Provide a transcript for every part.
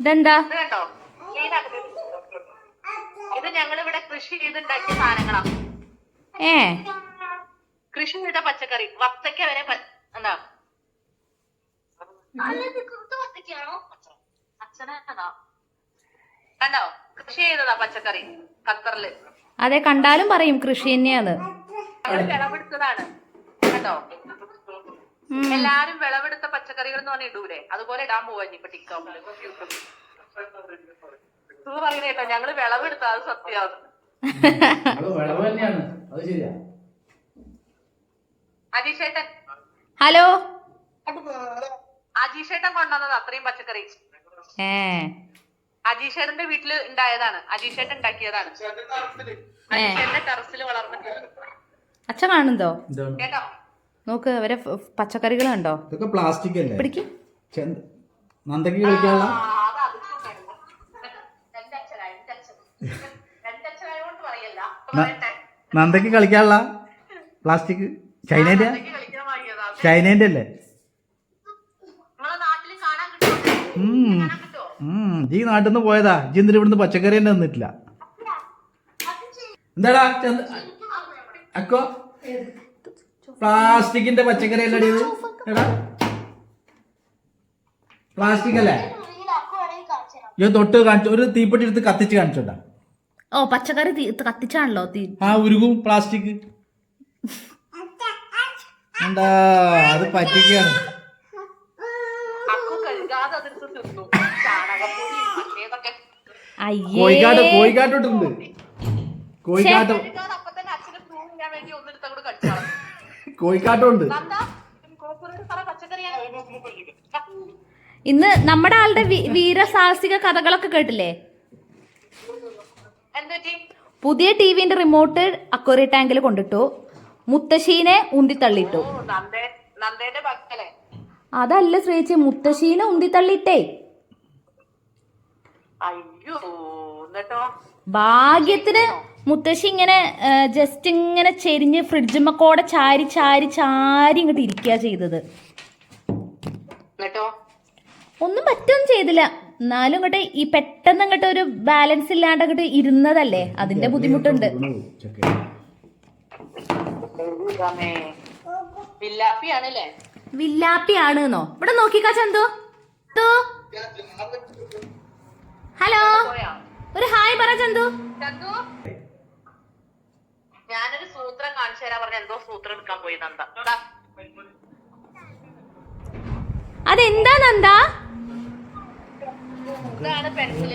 ഇതെന്താ? ഇത് ഞങ്ങൾ ഇവിടെ കൃഷി ചെയ്തുണ്ടാക്കിയ സാധനങ്ങളാണ് ഏ? കൃഷി ചെയ്ത പച്ചക്കറി വത്തക്ക വരെ എന്താ? കണ്ടോ? കൃഷി ചെയ്തതാ പച്ചക്കറി ഖത്തറിൽ. അതെ കണ്ടാലും പറയും കൃഷി തന്നെയാണ് കേട്ടോ വിളവെടുത്തതാണ്. കണ്ടോ. എല്ലാരും വിളവെടുത്ത പച്ചക്കറികൾ എന്ന് പറഞ്ഞ ഇടൂലേ? അതുപോലെ ഇടാൻ പോവാ ഇപ്പൊ ടിക്കോമിൽ ഇത് പറയുന്ന കേട്ടോ ഞങ്ങൾ വിളവെടുത്ത അത് സത്യമാണ്. അത് വിളവ് തന്നെയാണ്. അത് ശരിയാ. അജീഷേട്ടൻ. ഹലോ? അജീഷേട്ടൻ കൊണ്ടുവന്നത് അത്രയും പച്ചക്കറി. ഏ. അജീഷേട്ടന്റെ വീട്ടിൽ ഉണ്ടായതാണ്. അജീഷേട്ടൻ ഉണ്ടാക്കിയതാണ്. അജീഷേട്ടന്റെ ടെറസിൽ വളർന്നിട്ടുണ്ട്. അച്ഛൻ കാണുന്നുണ്ടോ? കേട്ടോ? നോക്ക് അവരെ പച്ചക്കറികൾ കണ്ടോ? ഇതൊക്കെ പ്ലാസ്റ്റിക് അല്ലേ? പിടിക്ക്. നന്ദക്ക് കളിക്കാനുള്ള? നന്ദക്ക് പ്ലാസ്റ്റിക് ചൈനേന്റെ ചൈനേന്റെ അല്ലേ? ജീ നാട്ടിൽ നിന്ന് പോയതാ. ജി എന്തിന് ഇവിടുന്ന് പച്ചക്കറി തന്നെ തന്നിട്ടില്ല. എന്താടാ ചന്ത- അക്കോ? പ്ലാസ്റ്റിക്കിന്റെ പച്ചക്കറി അല്ലേ ഇത് എടാ. പ്ലാസ്റ്റിക് അല്ലേ ഞാൻ തൊട്ട് കാണിച്ചു ഒരു തീപ്പെട്ടി എടുത്ത് കത്തിച്ച് കാണിച്ചോട്ടാ ഓ പച്ചക്കറി തീ- കത്തിച്ചാണല്ലോ തീ. ആ ഉരുകും പ്ലാസ്റ്റിക്. എന്താ അത് പറ്റിക്കാണ്. കോഴിക്കാട്ട് കോഴിക്കാട്ടോട്ടുണ്ട്. കോഴിക്കാട്ട്. അപ്പൊ തന്നെ അച്ഛന് ചെയ്യാൻ വേണ്ടി കടിച്ചു. കോഴിക്കാട്ടുണ്ട്. ഇന്ന് നമ്മുടെ ആളുടെ വീര വീരസാഹസിക കഥകളൊക്കെ കേട്ടില്ലേ? പുതിയ പുതിയ ടിവിന്റെ റിമോട്ട് അക്വറി ടാങ്കിൽ കൊണ്ടിട്ടു. മുത്തശ്ശീനെ ഉന്തിത്തള്ളിട്ടു അതല്ല ശ്രീച്ചി മുത്തശ്ശീനെ ഉന്തിത്തള്ളിട്ടേ ഭാഗ്യത്തിന് മുത്തശ്ശി ഇങ്ങനെ ജസ്റ്റ് ഇങ്ങനെ ചെരിഞ്ഞ് ഫ്രിഡ്ജുമ്മക്കോടെ ചാരി ചാരി ചാരി ഇങ്ങോട്ട് ഇരിക്കുക ചെയ്തത്. ഒന്നും പറ്റൊന്നും ചെയ്തില്ല. എന്നാലും ഇങ്ങോട്ട് ഈ പെട്ടെന്ന് ഇങ്ങോട്ട് ഒരു ബാലൻസ് ഇല്ലാണ്ട് അങ്ങോട്ട് ഇരുന്നതല്ലേ? അതിന്റെ ബുദ്ധിമുട്ടുണ്ട്. വില്ലാപ്പിയാണ് എന്നോ ഇവിടെ നോക്കിക്കാ ചന്തു. ചന്തു. ഹലോ. ഒരു ഹായ് പറ ചന്തു. ചന്തു? ഞാനൊരു സൂത്രം കാണിച്ചു തരാൻ പറഞ്ഞ എന്തോ സൂത്രം എടുക്കാൻ പോയി നന്ദ. അതെന്താ നന്ദ? ഇതാണ് പെൻസിൽ.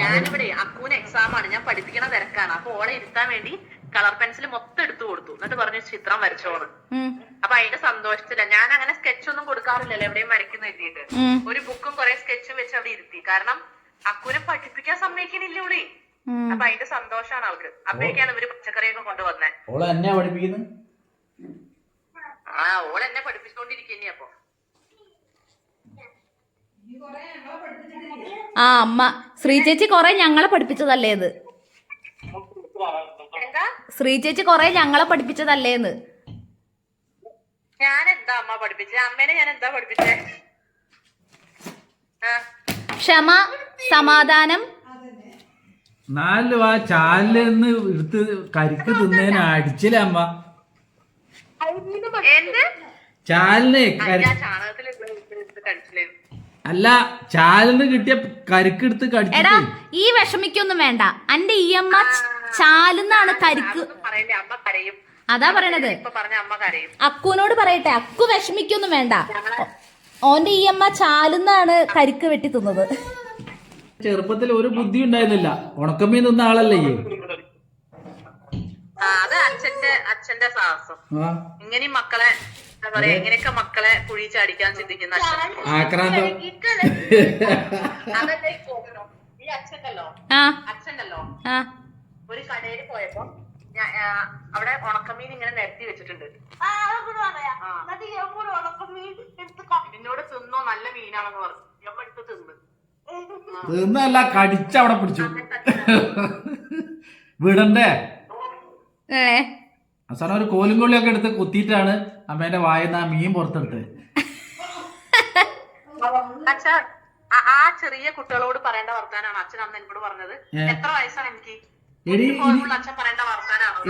ഞാനിവിടെ അക്കൂന് എക്സാം ആണ്. ഞാൻ പഠിപ്പിക്കണ തിരക്കാണ്. അപ്പൊ ഓളെ ഇരുത്താൻ വേണ്ടി കളർ പെൻസിൽ മൊത്തം എടുത്തു കൊടുത്തു. എന്നിട്ട് പറഞ്ഞു ചിത്രം വരച്ചോന്ന് ഉം, അപ്പൊ അതിന്റെ സന്തോഷത്തില്ല ഞാൻ അങ്ങനെ സ്കെച്ച് ഒന്നും കൊടുക്കാറില്ലല്ലോ എവിടെയും വരയ്ക്കുന്ന എഴുതിയിട്ട്. ഒരു ബുക്കും കുറെ സ്കെച്ചും വെച്ച് അവിടെ ഇരുത്തി. കാരണം അക്കൂനെ പഠിപ്പിക്കാൻ സമ്മതിക്കണില്ല ഇവിടെ ഉം. അപ്പൊ അതിന്റെ സന്തോഷാണ് അവർക്ക് അപ്പോഴേക്കാണ് ഇവർ പച്ചക്കറിയൊക്കെ കൊണ്ടുവന്നേ. ഓളെ പഠിപ്പിക്കുന്നത് ആ ഓൾ എന്നെ പഠിപ്പിച്ചുകൊണ്ടിരിക്കുന്നേ അപ്പൊ. ആ അമ്മ. ശ്രീ ചേച്ചി കൊറേ ഞങ്ങളെ പഠിപ്പിച്ചതല്ലേ ഇത്? എന്താ? ശ്രീ ചേച്ചി കൊറേ ഞങ്ങളെ പഠിപ്പിച്ചതല്ലേന്ന് ഞാൻ എന്താ അമ്മ പഠിപ്പിച്ചത് അമ്മേനെ ഞാൻ എന്താ പഠിപ്പിച്ചേ ക്ഷമ സമാധാനം നാല് ആ ചാലിൽ നിന്ന് എടുത്ത് കരിക്ക് തിന്നേന് അടിച്ചില്ല അമ്മ? എന്ത്? ചാലിന് അല്ല ചാലിന് കിട്ടിയ കരിക്ക് എടുത്ത് എടാ കടിച്ചിട്ട് ഈ വിഷമിക്കൊന്നും വേണ്ട. അന്റെ ഈ അമ്മ ചാലുന്നാണ് കരിക്ക് പറയില്ലേ അമ്മ കരയും. അതാ പറയണത്. ഇപ്പൊ പറഞ്ഞ അമ്മ കരയും. അക്കുവിനോട് പറയട്ടെ അക്കു വിഷമിക്കൊന്നും വേണ്ട. ഓന്റെ ഈ അമ്മ ചാലുന്നാണ് കരിക്ക് വെട്ടി തിന്നത്. ചെറുപ്പത്തിൽ ഒരു ബുദ്ധി ഉണ്ടായിരുന്നില്ല. ഉണക്കമീൻ തിന്ന ആളല്ലേ ഈ? അത് അച്ഛന്റെ അച്ഛന്റെ സാഹസം ഇങ്ങനെ മക്കളെ എന്താ പറയാ ഇങ്ങനെയൊക്കെ മക്കളെ കുഴി ചാടിക്കാൻ ചിന്തിക്കുന്ന ആക്രാന്തം. ഈ അച്ഛണ്ടല്ലോ അച്ഛണ്ടല്ലോ ഒരു കടയിൽ പോയപ്പോ ഞാൻ അവിടെ ഉണക്കമീൻ ഇങ്ങനെ നിരത്തി വെച്ചിട്ടുണ്ട്. ആ. എന്നോട് തിന്നോ നല്ല മീനാണെന്ന് പറഞ്ഞു. ഞാൻ എടുത്ത് തിന്ന്. തിന്നല്ല കടിച്ചവിടെ പിടിച്ചു. വിടണ്ടേ? അവസാനം ഒരു കോലും കൊള്ളിയൊക്കെ എടുത്ത് കുത്തിയിട്ടാണ് അമ്മേന്റെ വായന്ന് ആ മീൻ പുറത്തെടുത്ത്. അച്ഛാ ആ- ചെറിയ കുട്ടികളോട് പറയേണ്ട വർത്താനാണ്. അച്ഛൻ അന്ന് എന്നോട് പറഞ്ഞത്. എത്ര വയസ്സാണ് എനിക്ക്?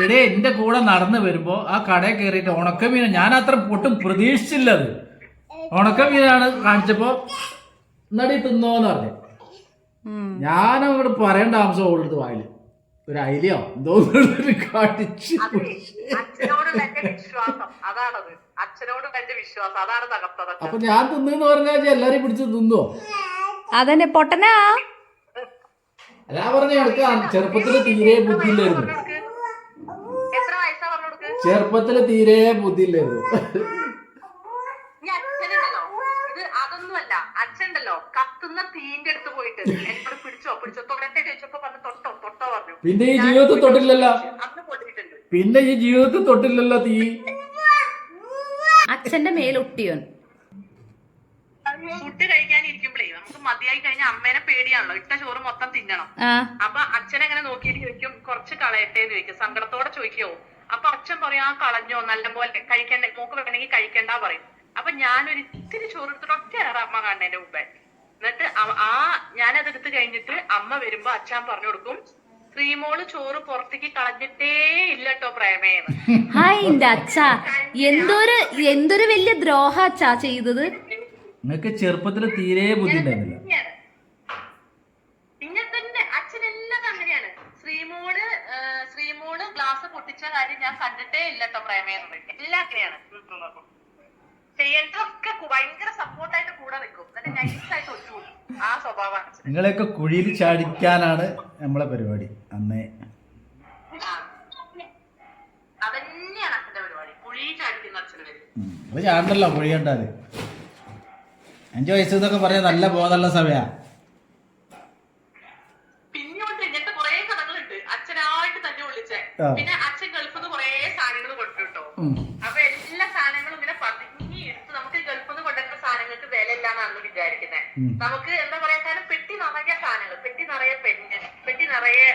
എടേ എന്റെ കൂടെ നടന്നു വരുമ്പോ ആ കടയിൽ കയറിയിട്ട് ഉണക്കമീൻ ഞാൻ അത്ര പൊട്ടും പ്രതീക്ഷിച്ചില്ലത്. ഉണക്കമീനാണ് കാണിച്ചപ്പോ നടി തിന്നോന്ന് പറഞ്ഞു ഞാൻ അങ്ങോട്ട് പറയേണ്ട ആവശ്യം ഓളെടുത്ത് വായിൽ. ഒരു അയിലയോ എന്തോ കാട്ടിച്ച് കടിച്ച് അതെ അച്ഛനോടുള്ള എന്റെ വിശ്വാസം. അതാണത്. അച്ഛനോടുള്ള എന്റെ വിശ്വാസം. അതാണ് തകർത്തത് അച്ഛൻ. അപ്പൊ ഞാൻ തിന്നു പറഞ്ഞാൽ എല്ലാരെയും പിടിച്ച് തിന്നോ? അതന്നെ പൊട്ടനാ? അല്ല പറഞ്ഞ എനിക്ക് ചെറുപ്പത്തിൽ തീരെ ബുദ്ധിയില്ലായിരുന്നു ചെറുപ്പത്തിൽ തീരെ ബുദ്ധിയില്ലായിരുന്നു ഈ അച്ഛനുണ്ടല്ലോ ഇത് അതൊന്നുമല്ല അച്ഛനുണ്ടല്ലോ കത്തുന്ന തീന്റെ അടുത്ത് പോയിട്ട്. എന്നോട് പിടിച്ചോ പിടിച്ചോ. തൊടട്ടെ ചോദിച്ചപ്പോ പറഞ്ഞു തൊട്ടോ തൊട്ടോ പറഞ്ഞു. പിന്നെ ഈ ജീവിതത്തിൽ തൊട്ടില്ലല്ലോ. അന്ന് പൊട്ടിയിട്ടുണ്ട് പിന്നെ ഈ ജീവിതത്തിൽ തൊട്ടില്ലല്ലോ തീ. അച്ഛന്റെ മേലൊട്ടിയോൻ ഫുഡ് കഴിക്കാനിരിക്കുമ്പോഴേ നമുക്ക് മതിയായി കഴിഞ്ഞ അമ്മേനെ പേടിയാണല്ലോ. ഇട്ട ചോറ് മൊത്തം തിന്നണം. അപ്പൊ അച്ഛൻ എങ്ങനെ നോക്കിയിട്ട് ചോദിക്കും കുറച്ച് കളയട്ടെ എന്ന് ചോദിക്കും. സങ്കടത്തോടെ ചോദിക്കോ അപ്പൊ അച്ഛൻ പറയും ആ കളഞ്ഞോ നല്ല പോലെ കഴിക്കണ്ട മൂക്ക് വേണമെങ്കിൽ കഴിക്കണ്ട പറയും. അപ്പൊ ഞാനൊരു ഇത്തിരി ചോറ് എടുത്തിട്ട് ഒറ്റ അമ്മ കാണുന്നതിന്റെ മുമ്പേ. എന്നിട്ട് ആ ഞാനത് എടുത്ത് കഴിഞ്ഞിട്ട് അമ്മ വരുമ്പോ അച്ഛൻ പറഞ്ഞു കൊടുക്കും ശ്രീമോൾ ചോറ് പുറത്തേക്ക് കളഞ്ഞിട്ടേ ഇല്ലട്ടോ പ്രേമേന്ന്. ഹായ് എന്റെ അച്ഛാ. എന്തൊരു എന്തൊരു വലിയ ദ്രോഹ അച്ഛാ ചെയ്തത്? നിങ്ങൾക്ക് ചെറുപ്പത്തിൽ തീരെ ബുദ്ധി ഉണ്ടായിരുന്നില്ല. തന്നെയാണ്. ഇങ്ങനെ തന്നെ അച്ഛനെല്ലാം അങ്ങനെയാണ്. ശ്രീമോൾ ശ്രീമോൾ ഗ്ലാസ് പൊട്ടിച്ച കാര്യം ഞാൻ കണ്ടിട്ടേ ഇല്ലട്ടോ പ്രേമേന്ന് എല്ലാം അങ്ങനെയാണ്. ചെയ്യേണ്ടതൊക്കെ ഭയങ്കര സപ്പോർട്ടായിട്ട് കൂടെ നിൽക്കും. എന്നിട്ട് നൈസായിട്ട് ഒറ്റുകൂടും ആ സ്വഭാവമാണ്. നിങ്ങളെയൊക്കെ കുഴിയിൽ ചാടിക്കാനാണ് നമ്മളെ പരിപാടി. അന്നേ. അതന്നെയാണ് അച്ഛന്റെ പരിപാടി. ചാടിക്കുന്ന. അത് കുഴി കണ്ടാൽ. അഞ്ചു വയസ്സ് എന്നൊക്കെ പറയാൻ നല്ല ബോധമുള്ള സമയാ. പിന്നെയുണ്ട് ഇങ്ങനത്തെ കുറേ കഥകളുണ്ട്. അച്ഛനായിട്ട് തന്നെ വിളിച്ചേ. പിന്നെ അച്ഛൻ ഗൾഫിൽ നിന്ന് സാധനങ്ങൾ സാധനങ്ങൾ കൊണ്ടുട്ടോ നമുക്ക് എന്താ പറയാ കാരണം പെട്ടി നിറയെ സാധനങ്ങൾ പെട്ടി നിറയെ പെന്ന് പെട്ടി നിറയെ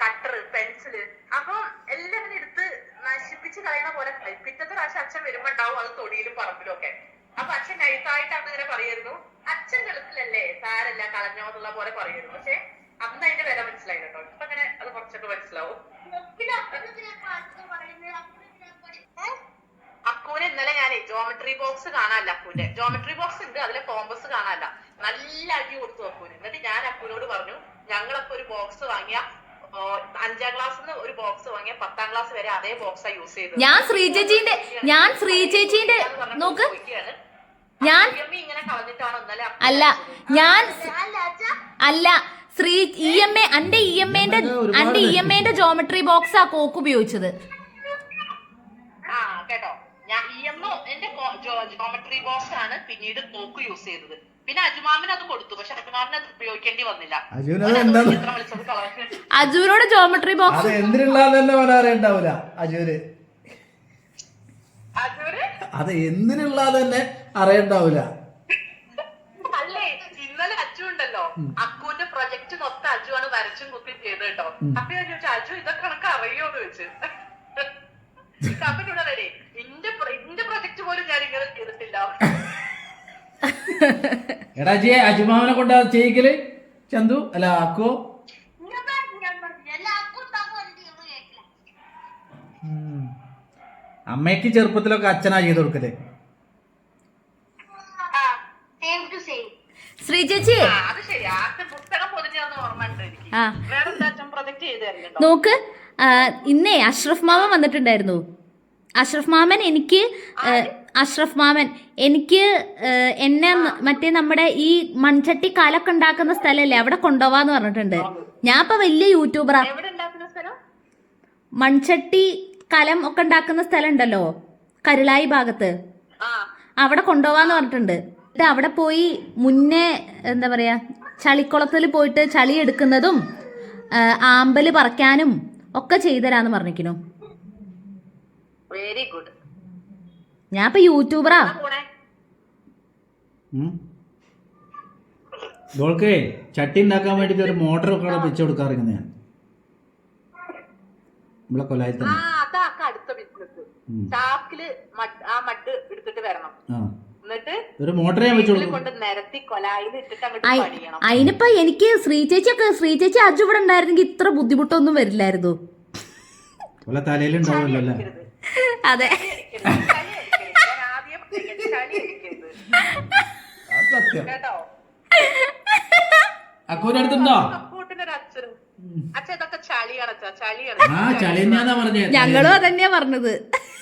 കട്ടർ പെൻസിൽ അപ്പൊ എല്ലാവരും എടുത്ത് നശിപ്പിച്ച് കളയണ പോലെ. പിറ്റത്തെ പ്രാവശ്യം അച്ഛൻ വരുമ്പോ ഉണ്ടാവും അത് തൊടിയിലും പറമ്പിലും ഒക്കെ. അപ്പൊ അച്ഛൻ നൈസായിട്ട് അന്ന് ഇങ്ങനെ പറയായിരുന്നു അച്ഛൻ ഗൾഫിലല്ലേ? സാരല്ല കളഞ്ഞോ എന്നുള്ള പോലെ പറയുന്നു പക്ഷെ അന്ന് അതിന്റെ വില മനസ്സിലായി കേട്ടോ. ഇപ്പൊ അങ്ങനെ അത് കുറച്ചൊക്കെ മനസ്സിലാവും. അക്കൂന് ഇന്നലെ ഞാൻ ജോമെട്രി ബോക്സ് കാണാനല്ല അക്കൂന്റെ ജോമെട്രി ബോക്സ് ഉണ്ട് അതിലെ കോമ്പസ് കാണാനല്ല. നല്ല അടി കൊടുത്തു അപ്പൂന്. എന്നിട്ട് ഞാൻ അപ്പൂനോട് പറഞ്ഞു ഞങ്ങളപ്പോ ഒരു ബോക്സ് വാങ്ങിയ അഞ്ചാം ക്ലാസ്സിൽ ഒരു ബോക്സ് വാങ്ങിയ പത്താം ക്ലാസ് വരെ അതേ ആ യൂസ് ചെയ്തത്. ഞാൻ ശ്രീ ചേച്ചീന്റെ ഞാൻ ശ്രീ ചേച്ചീന്റെ നോക്ക്. ഞാൻ ഇങ്ങനെ കളഞ്ഞിട്ടാണോ എന്നല്ല അല്ല ഞാൻ അല്ല, ശ്രീ ഇ എം എ അന്റെ ഇ എം എന്റെ അന്റെ ഇ എം എന്റെ ജോമെട്രി ബോക്സ് ആ കോക്ക് ഉപയോഗിച്ചത്. ആ കേട്ടോ. ഞാൻ ഇ എം എന്റെ ജോമെട്രി ബോക്സ് ആണ് പിന്നീട് കോക്ക് യൂസ് ചെയ്തത്. പിന്നെ അജുമാമിന് അത് കൊടുത്തു പക്ഷെ അജുമാമിന് അത് ഉപയോഗിക്കേണ്ടി വന്നില്ല. അജുവിനോട് ജോമെട്രി ബോക്സ് അത് എന്തിനുള്ളതെന്ന് തന്നെ പറയാറുണ്ടാവൂല അജുവിന്? അജുന് അത് എന്തിനുള്ളത് തന്നെ അറിയണ്ടാവൂല. അല്ലേ ഇന്നലെ അജു ഉണ്ടല്ലോ. അക്കുവിന്റെ പ്രൊജക്ട് മൊത്തം അജു ആണ് വരച്ചും കുത്തി ചെയ്ത് കേട്ടോ. അപ്പൊ ഞാൻ ചോദിച്ചു അജു ഇതൊക്കെ കണക്ക് അറിയോന്ന് ചോദിച്ചു. അപ്പൊ പറയണേ ഇന്റെ ഇന്റെ പ്രൊജക്ട് പോലും ഞാൻ ഇങ്ങനെ ചെയ്തിട്ടില്ല. എടാ ജെ അജുമാവനെ കൊണ്ട് അത് ചെയ്യിക്കൽ? ചന്തു അല്ല ആക്കോ. അമ്മയ്ക്ക് ചെറുപ്പത്തിലൊക്കെ അച്ഛനാ ചെയ്ത് കൊടുക്കൽ. ശ്രീ ചേച്ചി. നോക്ക് ഇന്നേ അഷ്റഫ് മാമൻ വന്നിട്ടുണ്ടായിരുന്നു. അഷ്റഫ് മാമൻ എനിക്ക് അഷ്റഫ് മാമൻ എനിക്ക് എന്നെ മറ്റേ നമ്മുടെ ഈ മൺചട്ടി കാലൊക്കെ ഉണ്ടാക്കുന്ന സ്ഥലല്ലേ? അവിടെ കൊണ്ടുപോവാന്ന് പറഞ്ഞിട്ടുണ്ട്. ഞാൻ ഇപ്പൊ വലിയ യൂട്യൂബറാ മൺചട്ടി കലം ഒക്കെ ഉണ്ടാക്കുന്ന സ്ഥലം ഉണ്ടല്ലോ കരുളായി ഭാഗത്ത്. അവിടെ കൊണ്ടുപോവാന്ന് പറഞ്ഞിട്ടുണ്ട്. എന്നിട്ട് അവിടെ പോയി മുന്നേ എന്താ പറയാ ചളിക്കുളത്തിൽ പോയിട്ട് ചളി എടുക്കുന്നതും ആമ്പൽ പറിക്കാനും ഒക്കെ ചെയ്തരാന്ന് പറഞ്ഞിരിക്കുന്നു. വെരി ഗുഡ് ഞാൻ ഇപ്പൊ യൂട്യൂബറാ ഡോൾക്കേ ചട്ടി ഉണ്ടാക്കാൻ വേണ്ടിട്ട് ഒരു മോട്ടർ ഒക്കെ അവിടെ വെച്ച് കൊടുക്കാറുണ്ട് ഞാൻ നമ്മളെ കൊലായി ആ അതാക്ക അടുത്ത ബിസിനസ് ഉം. ചാക്കിൽ മഡ് ആ മഡ് എടുത്തിട്ട് വരണം. എന്നിട്ട് ഒരു മോട്ടർ ഞാൻ വെച്ചു ഇതിൽ കൊടുക്കും. കൊണ്ട് നിരത്തി കൊലായിൽ ഇട്ടിട്ട് അങ്ങോട്ട് അയ്- പണിയണം. അതിനിപ്പോ എനിക്ക് ശ്രീ ചേച്ചിയൊക്കെ ശ്രീ ചേച്ചി അജു ഇവിടെ ഉണ്ടായിരുന്നെങ്കിൽ ഇത്ര ബുദ്ധിമുട്ടൊന്നും വരില്ലായിരുന്നു. തലയിലുണ്ടാവുമല്ലോ അല്ലേ? അതെ. ഇതൊക്കെ ചളിയാണ് അച്ഛാ ചളിയാണ്. ആ ചളി ഞങ്ങളും അതന്നെയാ പറഞ്ഞത്.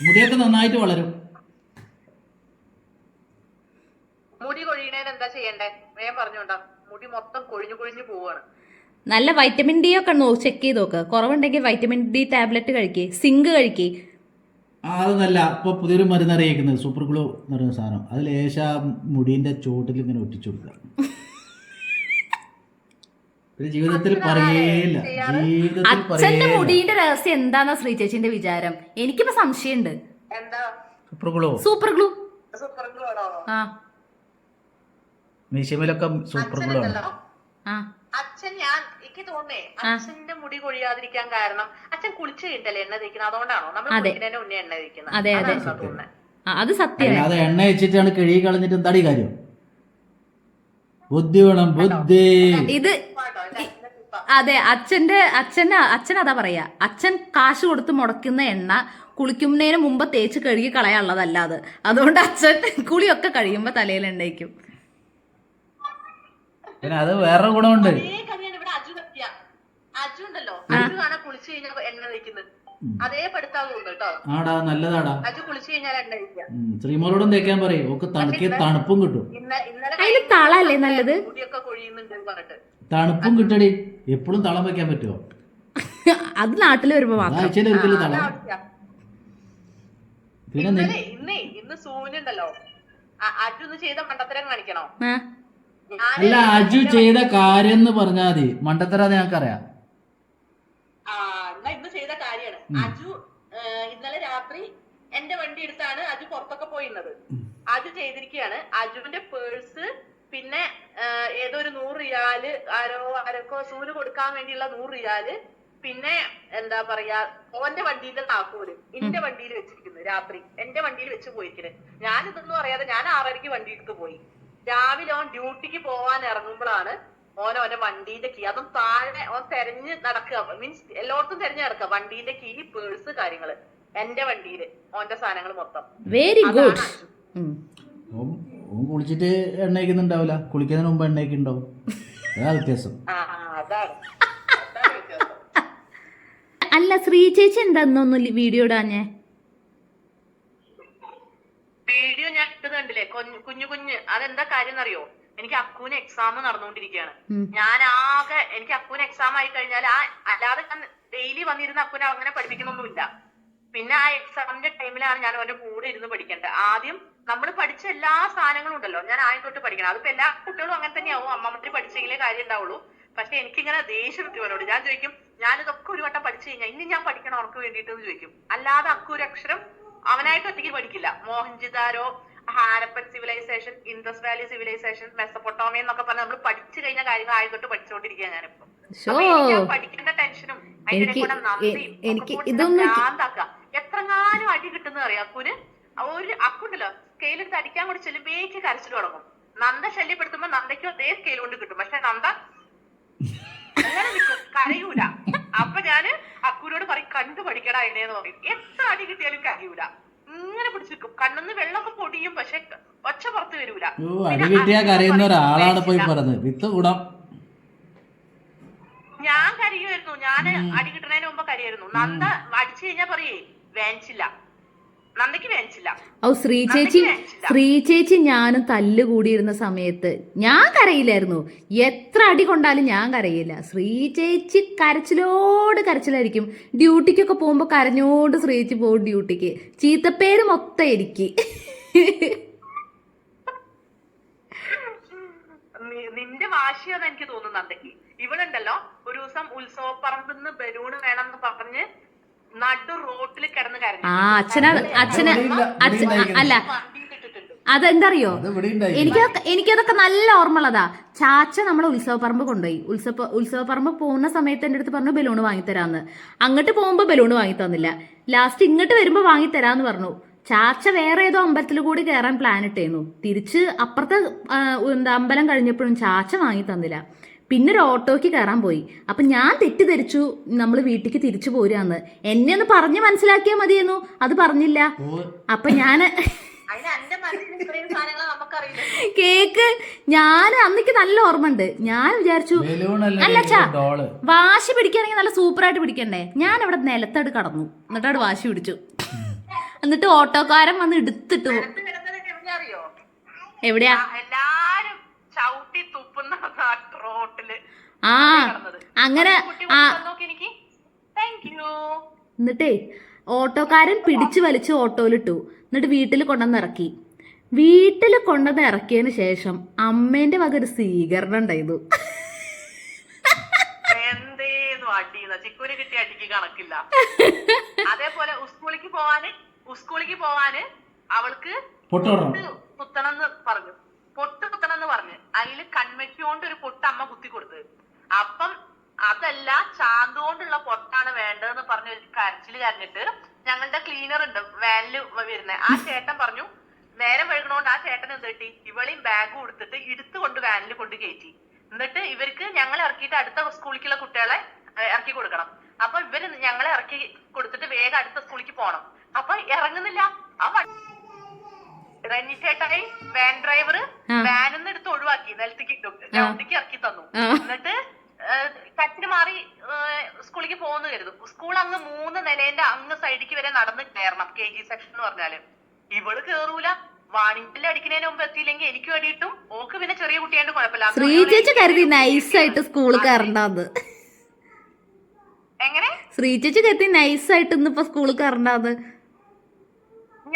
മുടിയൊക്കെ നന്നായിട്ട് വളരും. മുടി കൊഴിയണേന് എന്താ ചെയ്യണ്ടേ? വേഗം പറഞ്ഞോണ്ടാ മുടി മൊത്തം കൊഴിഞ്ഞു കൊഴിഞ്ഞു പോവാണ്. നല്ല വൈറ്റമിൻ ഡി ഒക്കെ നോ ചെക്ക് ചെയ്ത് നോക്ക്. കുറവുണ്ടെങ്കിൽ വൈറ്റമിൻ ഡി ടാബ്ലറ്റ് കഴിക്കേ സിങ്ക് കഴിക്കേ. അതൊന്നല്ല ഇപ്പൊ പുതിയൊരു മരുന്ന് അറിയിക്കുന്നത് സൂപ്പർ ഗ്ലൂ എന്ന് പറയുന്ന സാധനം. അത് ലേശ മുടിന്റെ ചോട്ടിൽ ഇങ്ങനെ ഒട്ടിച്ചു കൊടുക്കുക. പിന്നെ ജീവിതത്തിൽ പറയേയില്ല. ജീവിതത്തിൽ അച്ഛന്റെ പറയേയില്ല. മുടിയുടെ രഹസ്യം എന്താന്നാ ശ്രീ ചേച്ചിന്റെ വിചാരം? എനിക്കിപ്പോ സംശയമുണ്ട്. എന്താ? Super glue super glue super glue ആണോ? ആ. മീശമേലൊക്കെ സൂപ്പർ ഗ്ലൂ ആണ്. അച്ഛനുണ്ടല്ലോ. ആ. അച്ഛൻ ഞാൻ എനിക്ക് തോന്നേ അച്ഛന്റെ മുടി കൊഴിയാതിരിക്കാൻ കാരണം അച്ഛൻ കുളിച്ച് കഴിഞ്ഞിട്ടല്ലേ എണ്ണ തേക്കുന്നത്. അതുകൊണ്ടാണോ? നമ്മൾ അതെ. കുളിക്കുന്നതിന് മുന്നേ എണ്ണ തേക്കുന്നത്. അതെ, അതെ. അതാണെന്നാ തോന്നുന്നേ ആ, അത് സത്യമാണ് അല്ലാതെ എണ്ണ വെച്ചിട്ടാണ് കിഴി കളഞ്ഞിട്ട് എന്താടി കാര്യം? ബുദ്ധി വേണം ബുദ്ധി. ഇത് കേട്ടോ, അച്ഛന്റെ കുപ്പ. അതെ അച്ഛന്റെ അച്ഛന്റെ അച്ഛൻ അതാ പറയാ. അച്ഛൻ കാശ് കൊടുത്ത് മുടക്കുന്ന എണ്ണ കുളിക്കുന്നതിന് മുമ്പ് തേച്ച് കഴുകി കളയാനുള്ളതല്ല അത്. അതുകൊണ്ട് അച്ഛൻ കുളിയൊക്കെ കഴിയുമ്പോ തലയിൽ എണ്ണയ്ക്കും പിന്നെ അത് വേറെ ഗുണമുണ്ട്. അതേ കഥയാണ് ഇവിടെ അജു കത്തിയ. അജു ഉണ്ടല്ലോ. അജു കാണാൻ കുളിച്ച് കഴിഞ്ഞാൽ എണ്ണ തേക്കുന്നത്. അതേ കേട്ടോ. ആടാ നല്ലതാടാ. അജു കുളിച്ച് കഴിഞ്ഞാൽ എണ്ണ തേക്കുക. ഉം, ശ്രീമോളോടും തേക്കാൻ പറയും. ഒക്കെ തണുക്കിയ തണുപ്പും കിട്ടും. ഇന്ന ഇന്നലെ തളല്ലേ നല്ലത്? മുടിയൊക്കെ കൊഴിയുന്നുണ്ട് എന്ന് പറഞ്ഞിട്ട്. തണുപ്പും കിട്ടടി. എപ്പോഴും തളം വെക്കാൻ പറ്റുമോ അത് നാട്ടിൽ വരുമ്പോ മാത്രം. ആഴ്ചയിൽ ഒരിക്കലും തളം. ആവശ്യ. പിന്നെ നി- ഇന്നേ ഇന്ന് സൂനുണ്ടല്ലോ അജു ഒന്ന് ചെയ്ത മണ്ടത്തരം കാണിക്കണോ? ആ, അല്ല അജു ചെയ്ത കാര്യം എന്ന് പറഞ്ഞാൽ മതി മണ്ടത്തരാന്ന് ഞങ്ങൾക്കറിയാം ഇന്ന് ചെയ്ത കാര്യാണ് അജു ഇന്നലെ രാത്രി എന്റെ വണ്ടി എടുത്താണ് അജു പുറത്തൊക്കെ പോയിരുന്നത്. അജു ചെയ്തിരിക്കുകയാണ് അജുവിന്റെ പേഴ്സ് പിന്നെ ഏതോ ഒരു നൂറ് റിയാൽ ആരോ ആരൊക്കെ സൂര് കൊടുക്കാൻ വേണ്ടിയുള്ള നൂറ് റിയാൽ പിന്നെ എന്താ പറയാ ഓന്റെ വണ്ടിയിലെ താക്കോൽ എന്റെ വണ്ടിയിൽ വെച്ചിരിക്കുന്നു രാത്രി. എന്റെ വണ്ടിയിൽ വെച്ച് പോയിരിക്കുന്നത് ഞാൻ ഇതൊന്നും അറിയാതെ ഞാൻ ആറരയ്ക്ക് വണ്ടി എടുത്ത് പോയി. രാവിലെ ഓൻ ഡ്യൂട്ടിക്ക് പോവാൻ ഇറങ്ങുമ്പോഴാണ് ഓൻ ഓന്റെ വണ്ടീന്റെ കീ. അതും താഴെ ഓൻ തെരഞ്ഞ് നടക്കുക. മീൻസ് എല്ലായിടത്തും തെരഞ്ഞു നടക്കുക. വണ്ടീന്റെ കീ പേഴ്സ് കാര്യങ്ങൾ. എന്റെ വണ്ടിയിൽ ഓന്റെ സാധനങ്ങൾ മൊത്തം. വെരി ഗുഡ് കുളിച്ചിട്ട് എണ്ണയ്ക്കുന്നുണ്ടാവില്ല കുളിക്കുന്നതിന് മുമ്പ് എണ്ണയ്ക്കുണ്ടാവും അതാ വ്യത്യാസം. അല്ല ശ്രീ ചേച്ചി എന്താ ഇന്നൊന്നും വീഡിയോ ഇടാഞ്ഞേ വീഡിയോ ഞാൻ ഇട്ടത് കണ്ടില്ലേ കൊഞ്ഞ്- കുഞ്ഞു അതെന്താ കാര്യം എന്നറിയോ എനിക്ക് അക്കൂന് എക്സാം നടന്നുകൊണ്ടിരിക്കുകയാണ് ഞാൻ ആകെ എനിക്ക് അക്കൂന് എക്സാം ആയി കഴിഞ്ഞാൽ ആ അല്ലാതെ ഞാൻ ഡെയിലി വന്നിരുന്ന അക്കൂനെ അങ്ങനെ പഠിപ്പിക്കുന്നൊന്നുമില്ല. പിന്നെ ആ എക്സാമിന്റെ ടൈമിലാണ് ഞാൻ അവന്റെ കൂടെ ഇരുന്ന് പഠിക്കേണ്ടത്. ആദ്യം നമ്മൾ പഠിച്ച എല്ലാ സാധനങ്ങളും ഉണ്ടല്ലോ. ഞാൻ ആദ്യം തൊട്ട് പഠിക്കണം. അതിപ്പോ എല്ലാ കുട്ടികളും അങ്ങനെ തന്നെയാവും. അമ്മമ്മത്തിൽ പഠിച്ചെങ്കിലേ കാര്യം ഉണ്ടാവുള്ളൂ. പക്ഷെ എനിക്കിങ്ങനെ ദേഷ്യം അവനോട്. ഞാൻ ചോദിക്കും ഞാനിതൊക്കെ ഒരു വട്ടം പഠിച്ചു കഴിഞ്ഞാൽ ഇനി ഞാൻ പഠിക്കണം? അവർക്ക് വേണ്ടിയിട്ട് ചോദിക്കും. അല്ലാതെ അക്കൂരക്ഷരം ഒരു അക്ഷരം അവനായിട്ട് ഒറ്റയ്ക്ക് പഠിക്കില്ല. Mohenjodaro Harappan civilisation Indus valley civilisation Mesopotamia എന്നൊക്കെ പറഞ്ഞ് നമ്മൾ പഠിച്ചു കഴിഞ്ഞ കാര്യങ്ങൾ ആയിക്കോട്ട് പഠിച്ചുകൊണ്ടിരിക്കുക ഞാനിപ്പോ. പഠിക്കേണ്ട ടെൻഷനും അതിന്റെ കൂടെ നന്ദിയും ഭ്രാന്താക്കുക. എത്രങ്ങാനും അടി കിട്ടുന്ന അറിയാം അക്കുന്? ഒരു അക്കുണ്ടല്ലോ സ്കെയിൽ എടുത്ത് അടിക്കാൻ കൂടി ചെല്ലുമ്പേക്ക് കരച്ചിൽ തുടങ്ങും. നന്ദ ശല്യപ്പെടുത്തുമ്പോ നന്ദയ്ക്കും അതേ സ്കെയിൽ കൊണ്ട് കിട്ടും. പക്ഷെ നന്ദ അങ്ങനെ നിൽക്കും കരയൂല. അപ്പൊ ഞാൻ അക്കുനോട് പറയും കണ്ടു പഠിക്കടാ എന്നെന്ന് പറയും. എത്ര അടി കിട്ടിയാലും കരയൂല. ഇങ്ങനെ പിടിച്ചു നിൽക്കും കണ്ണിന്ന് വെള്ളമൊക്കെ പൊടിയും പക്ഷെ ഒച്ച പുറത്ത് വരൂല. ഓ അടി കിട്ടിയാ കരയുന്ന ഒരാളാണ് പോയി പറഞ്ഞത്. വിത്ത് ഗുണം. ഞാൻ കരയുമായിരുന്നു. ഞാൻ അടി കിട്ടുന്നതിന് മുമ്പ് കരയായിരുന്നു. നന്ദ അടിച്ചു കഴിഞ്ഞാ പറയേ വേനിച്ചില്ല. ഓ ശ്രീ ചേച്ചി ശ്രീ ചേച്ചി ഞാനും തല്ല് കൂടിയിരുന്ന സമയത്ത് ഞാൻ കരയില്ലായിരുന്നു. എത്ര അടി കൊണ്ടാലും ഞാൻ കരയില്ല. ശ്രീ ചേച്ചി കരച്ചിലോട് കരച്ചിലായിരിക്കും. ഡ്യൂട്ടിക്കൊക്കെ പോകുമ്പോൾ കരഞ്ഞോണ്ട് ശ്രീ ചേച്ചി പോകും ഡ്യൂട്ടിക്ക്. ചീത്തപ്പേര് മൊത്തം എനിക്ക്. നിന്റെ വാശിയാന്ന് എനിക്ക് തോന്നുന്നു ഇവളുണ്ടല്ലോ ഒരു ദിവസം ഉത്സവപ്പറമ്പിന്ന് ബലൂണ് വേണമെന്ന് പറഞ്ഞ് നടു റോട്ടിൽ കിടന്ന് കരഞ്ഞു. ആ അച്ഛന അച്ഛന് അല്ല. അതെന്തറിയോ? എനിക്ക് എനിക്കതൊക്കെ നല്ല നല്ല ഓർമ്മയുള്ളതാ. ചാച്ച നമ്മളെ ഉത്സവപ്പറമ്പ് കൊണ്ടുപോയി. ഉത്സവ ഉത്സവപ്പറമ്പ് പോകുന്ന സമയത്ത് എന്റെ അടുത്ത് പറഞ്ഞു ബലൂൺ വാങ്ങിത്തരാന്ന് അങ്ങോട്ട് പോകുമ്പോൾ ബലൂൺ വാങ്ങി തന്നില്ല. ലാസ്റ്റ് ഇങ്ങോട്ട് വരുമ്പോൾ വാങ്ങിത്തരാന്ന് പറഞ്ഞു. ചാച്ച വേറെ ഏതോ അമ്പലത്തിൽ കൂടി കയറാൻ പ്ലാൻ ഇട്ടേന്നു. തിരിച്ച് അപ്പുറത്തെ എന്താ അമ്പലം കഴിഞ്ഞപ്പോഴും ചാച്ച വാങ്ങി തന്നില്ല. പിന്നെ ഒരു ഓട്ടോയ്ക്ക് കയറാൻ പോയി. അപ്പൊ ഞാൻ തെറ്റിദ്ധരിച്ചു. നമ്മൾ വീട്ടിലേക്ക് തിരിച്ചു പോരാന്ന് എന്നെ ഒന്ന് പറഞ്ഞ് മനസ്സിലാക്കിയാൽ മതിയെന്നു. അത് പറഞ്ഞില്ല. അപ്പൊ ഞാൻ കേക്ക് ഞാൻ അന്നിക്ക് നല്ല ഓർമ്മ ഉണ്ട് ഞാൻ വിചാരിച്ചു അല്ല ചാ വാശി പിടിക്കുകയാണെങ്കിൽ നല്ല സൂപ്പറായിട്ട് പിടിക്കണ്ടേ? ഞാൻ അവിടെ നിലത്തട് കടന്നു. എന്നിട്ട് അവിടെ വാശി പിടിച്ചു. എന്നിട്ട് ഓട്ടോക്കാരൻ വന്ന് എടുത്തിട്ടു എവിടെയാ ആ, എല്ലാരും ചവിട്ടി തുപ്പുന്ന ആ റോട്ടിൽ ആ അങ്ങനെ ആ. നോക്കി എനിക്ക്. താങ്ക് യു എന്നിട്ടേ ഓട്ടോക്കാരൻ പിടിച്ചു വലിച്ച് ഓട്ടോയിലിട്ടു. എന്നിട്ട് വീട്ടിൽ കൊണ്ടുവന്ന് ഇറക്കി. വീട്ടിൽ കൊണ്ടുവന്ന് ഇറക്കിയതിന് ശേഷം അമ്മേന്റെ വക ഒരു സ്വീകരണം ഉണ്ടായിരുന്നു. ചിക്കൂര് കിട്ടിയ അടിക്ക് കണക്കില്ല. അതേപോലെ സ്കൂളിലേക്ക് പോവാന് സ്കൂളിലേക്ക് പോവാന് അവൾക്ക് പൊട്ടോടണം. എന്ന് പറഞ്ഞു. പൊട്ട് കുത്തണമെന്ന് പറഞ്ഞു. അതിൽ കൺമയ്ക്ക് കൊണ്ട് ഒരു പൊട്ട് അമ്മ കുത്തി കൊടുത്ത് അപ്പം അതല്ല ചാന്ത് കൊണ്ടുള്ള പൊട്ടാണ് വേണ്ടതെന്ന് പറഞ്ഞ് ഒരു കരച്ചിൽ കരഞ്ഞിട്ട് ഞങ്ങളുടെ ക്ലീനർ ഉണ്ട് വാനിൽ വരുന്നത് ആ ചേട്ടൻ പറഞ്ഞു നേരം വഴുകണോണ്ട് ആ ചേട്ടൻ എന്ത് കിട്ടി ഇവളെയും ബാഗ് കൊടുത്തിട്ട് ഇടുത്ത് കൊണ്ട് വാനിൽ കൊണ്ട് കയറ്റി എന്നിട്ട് ഇവർക്ക് ഞങ്ങൾ ഇറക്കിയിട്ട് അടുത്ത സ്കൂളിലേക്കുള്ള കുട്ടികളെ ഇറക്കി കൊടുക്കണം. അപ്പൊ ഇവർ ഞങ്ങളെ ഇറക്കി കൊടുത്തിട്ട് വേഗം അടുത്ത സ്കൂളിലേക്ക് പോകണം അപ്പൊ ഇറങ്ങുന്നില്ല. ആ ചേട്ടായി വാൻ ഡ്രൈവർ. വാനിന്ന് എടുത്ത് ഒഴിവാക്കി നിലത്തേക്ക് ഇട്ടു. ഇറക്കി തന്നു. എന്നിട്ട് കറ്റിന് മാറി സ്കൂളിലേക്ക് പോകുന്നു കരുതും. സ്കൂൾ അങ്ങ് മൂന്ന് നിലേന്റെ അങ്ങ് സൈഡിക്ക് വരെ നടന്ന് കയറണം കെ ജി സെക്ഷൻ എന്ന് പറഞ്ഞാൽ. ഇവൾ കേറൂല. വാണിംഗിൽ അടിക്കുന്നതിന് മുമ്പ് എത്തിയില്ലെങ്കിൽ എനിക്ക് വേണ്ടിയിട്ടും ഓക്ക് പിന്നെ ചെറിയ കുട്ടിയായിട്ട് കുഴപ്പമില്ല. അന്ന് ശ്രീ ചേച്ചി കരുതി നൈസ് നൈസായിട്ട് സ്കൂളിൽ കയറണ്ടാന്ന് എങ്ങനെ? ശ്രീ ചേച്ചി കരുതി നൈസായിട്ട് ഇന്നിപ്പോ സ്കൂളിൽ കയറണ്ടാന്ന്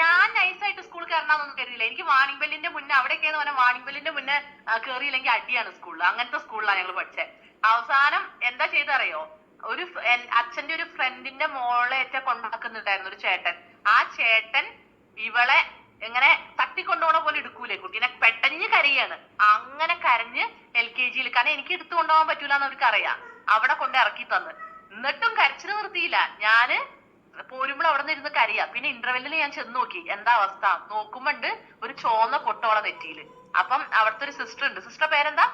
ഞാൻ നൈസായിട്ട് സ്കൂൾ കയറണമെന്നൊന്നും കരുതില്ല എനിക്ക് വാണിംഗ് ബെല്ലിന്റെ മുന്നേ അവിടെയൊക്കെയെന്ന് പറഞ്ഞാൽ വാണിംഗ് ബെല്ലിന്റെ മുന്നേ കയറിയില്ലെങ്കിൽ അടിയാണ് സ്കൂളിൽ അങ്ങനത്തെ സ്കൂളിലാണ് ഞങ്ങൾ പഠിച്ചത് അവസാനം എന്താ ചെയ്തറിയോ? ഒരു അച്ഛന്റെ ഒരു ഫ്രണ്ടിന്റെ മോളെ ഏറ്റ കൊണ്ടാക്കുന്നുണ്ടായിരുന്നു ഒരു ചേട്ടൻ. ആ ചേട്ടൻ ഇവളെ എങ്ങനെ തട്ടിക്കൊണ്ടുപോണ പോലെ എടുക്കൂലേ കുട്ടീനെ പെട്ടഞ്ഞ് കരയാണ്. അങ്ങനെ കരഞ്ഞ് എൽ കെ ജിയിൽ കാരണം എനിക്ക് എടുത്തു കൊണ്ടുപോകാൻ പറ്റൂല എന്ന് അവർക്ക് അറിയാം അവിടെ കൊണ്ട് ഇറക്കി തന്ന്. എന്നിട്ടും കരച്ചിൽ നിർത്തിയില്ല. ഞാൻ പോരുമ്പോൾ അവിടെ നിന്ന് ഇരുന്ന് കരിയാ. പിന്നെ ഇന്റർവെല്ലിൽ ഞാൻ ചെന്ന് നോക്കി. എന്താ അവസ്ഥ? നോക്കുമ്പോണ്ട് ഒരു ചോന്ന പൊട്ടോളെ നെറ്റിയിൽ. അപ്പം അവിടുത്തെ ഒരു സിസ്റ്റർ ഉണ്ട്. സിസ്റ്റർ പേരെന്താ?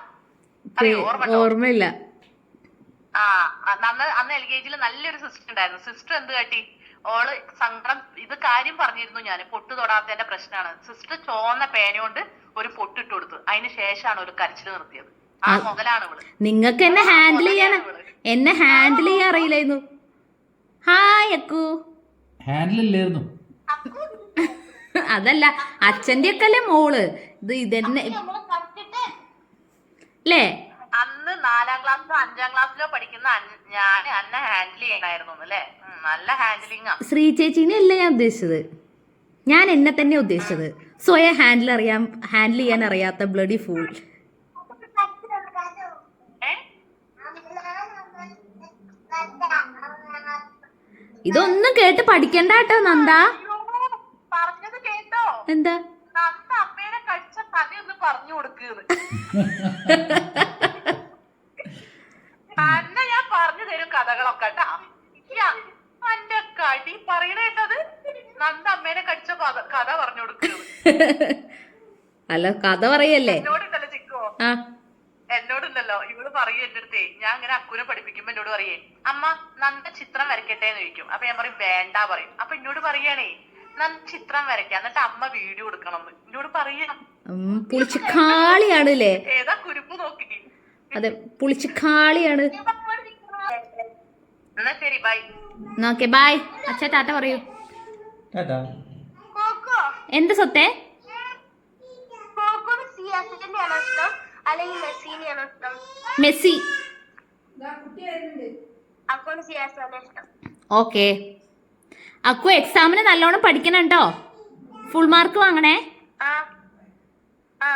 ഓർമ്മയില്ല. ആ അന്ന് അന്ന് എൽ കെ ജിയിൽ നല്ലൊരു സിസ്റ്റർ ഉണ്ടായിരുന്നു. സിസ്റ്റർ എന്ത് കാട്ടി? ഓൾ സങ്കടം ഇത് കാര്യം പറഞ്ഞിരുന്നു ഞാൻ പൊട്ട് തൊടാത്തതിന്റെ പ്രശ്നമാണ് സിസ്റ്റർ ചോന്ന പേനയോണ്ട് ഒരു പൊട്ടിട്ട് കൊടുത്തു. അതിന് ശേഷമാണ് ഒരു കരച്ചിൽ നിർത്തിയത്. ആ മുതലാണ് ഇവൾ. നിങ്ങൾക്ക് എന്നെ ഹാൻഡിൽ ചെയ്യാൻ എന്നെ ഹാൻഡിൽ ചെയ്യാൻ അറിയില്ലായിരുന്നു. ഹായ് അക്കു. ഹാൻഡിലില്ലായിരുന്നു അതല്ല അച്ഛന്റെ ഒക്കെ അല്ലേ മോൾ? ഇത് ഇതന്നെ അല്ലേ അന്ന് നാലാം ക്ലാസ്സിലോ അഞ്ചാം ക്ലാസ്സിലോ പഠിക്കുന്ന ഞാൻ അന്നെ ഹാൻഡിൽ ചെയ്യണായിരുന്നു അല്ലേ നല്ല ഹാൻഡിലിംഗ് ശ്രീ ചേച്ചീനെ അല്ല ഞാൻ ഉദ്ദേശിച്ചത്. ഞാൻ എന്നെ തന്നെ ഉദ്ദേശിച്ചത്. സ്വയം ഹാൻഡിൽ അറിയാൻ ഹാൻഡിൽ ചെയ്യാൻ അറിയാത്ത ബ്ലഡി ഫൂൾ ഇതൊന്നും കേട്ട് പഠിക്കണ്ട കേട്ടോ നന്ദ. എന്താ? പറഞ്ഞു ഞാൻ പറഞ്ഞു തരും കഥകളൊക്കെ കടി പറയണ കേട്ടത് നന്ദ അമ്മേനെ കടിച്ച കഥ പറഞ്ഞു അല്ല കഥ പറയല്ലേ? ചിക്കോ. ആ. എന്നോടുണ്ടല്ലോ ഇവൾ പറയും എന്റെ അടുത്തേ ഞാൻ ഇങ്ങനെ അക്കുനെ പഠിപ്പിക്കുമ്പോ എന്നോട് പറയേ അമ്മ നന്ദ ചിത്രം വരയ്ക്കട്ടെ എന്ന് ചോദിക്കും. അപ്പൊ ഞാൻ പറയും വേണ്ട പറയും. അപ്പൊ എന്നോട് പറയണേ നന്ദ ചിത്രം വരയ്ക്കാം. എന്നിട്ട് അമ്മ വീഡിയോ എടുക്കണം എന്ന്. എന്നോട് പറയാ അല്ലേ ഏതാ കുരുപ്പ് നോക്കി. അതെ എന്നാ ശരി ബൈ. Okay bye. അച്ഛ ടാറ്റ പറയൂ. ടാറ്റാ. കോക്കോ. എന്ത് സ്വത്തെ? ഇഷ്ടം? അല്ലെങ്കിൽ മെസ്സിനെയാണ് ഇഷ്ടം. മെസ്സി. അക്കോന് സിയാസാണ് ഇഷ്ടം. ഓക്കെ. അക്കു എക്സാമിന് നല്ലോണം പഠിക്കണം കേട്ടോ ഫുൾ മാർക്ക് വാങ്ങണേ. ആ. ആ.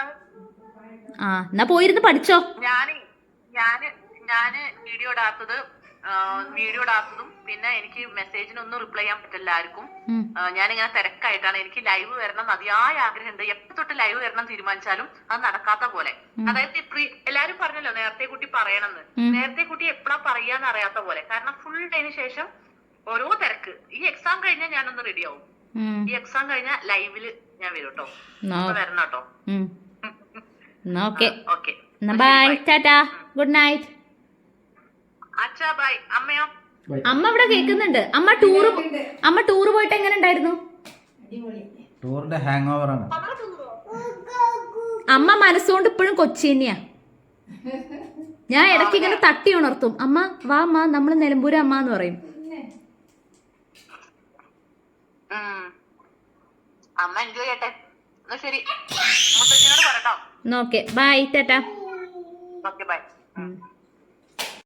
ആ എന്നാ പോയിരുന്ന് പഠിച്ചോ. ഞാൻ ഞാൻ ഞാൻ വീഡിയോ ഇടാത്തത് വീഡിയോ ഇടാത്തതും പിന്നെ എനിക്ക് മെസ്സേജിനൊന്നും റിപ്ലൈ ചെയ്യാൻ പറ്റില്ല ആർക്കും. ഞാനിങ്ങനെ തിരക്കായിട്ടാണ്. എനിക്ക് ലൈവ് വരണം അതിയായ ആഗ്രഹമുണ്ട്. തൊട്ട് ലൈവ് വരണം തീരുമാനിച്ചാലും അത് നടക്കാത്ത പോലെ. അതായത് പ്രീ എല്ലാരും പറഞ്ഞല്ലോ നേരത്തെ കുട്ടി പറയണമെന്ന് നേരത്തെ കുട്ടി എപ്പോഴാ പറയാന്ന് അറിയാത്ത പോലെ. കാരണം ഫുൾ ഡേന് ശേഷം ഓരോ തിരക്ക്. ഈ എക്സാം കഴിഞ്ഞാൽ ഞാനൊന്ന് റെഡി ആവും. ഈ എക്സാം കഴിഞ്ഞാൽ ലൈവിൽ ഞാൻ വരും കേട്ടോ വരണം കേട്ടോ ഓക്കെ. ഓക്കെ. ബൈ ടാറ്റാ. ഗുഡ് നൈറ്റ് അച്ഛാ ബൈ അമ്മയോ? അമ്മ ഇവിടെ കേൾക്കുന്നുണ്ട് അമ്മ ടൂർ അമ്മ ടൂർ പോയിട്ട് എങ്ങനെ ഉണ്ടായിരുന്നു? ടൂറിന്റെ ഹാങ് ഓവർ ആണ്. അമ്മ മനസ്സുകൊണ്ട് ഇപ്പോഴും കൊച്ചി തന്നെയാ. ഞാൻ ഇടയ്ക്ക് ഇങ്ങനെ തട്ടി ഉണർത്തും. അമ്മ വാ അമ്മ നമ്മൾ നിലമ്പൂര് അമ്മ എന്ന് പറയും. അമ്മ എൻജോയ് ചെയ്യട്ടെ. ശരി. Okay. Bye Tata. Okay bye.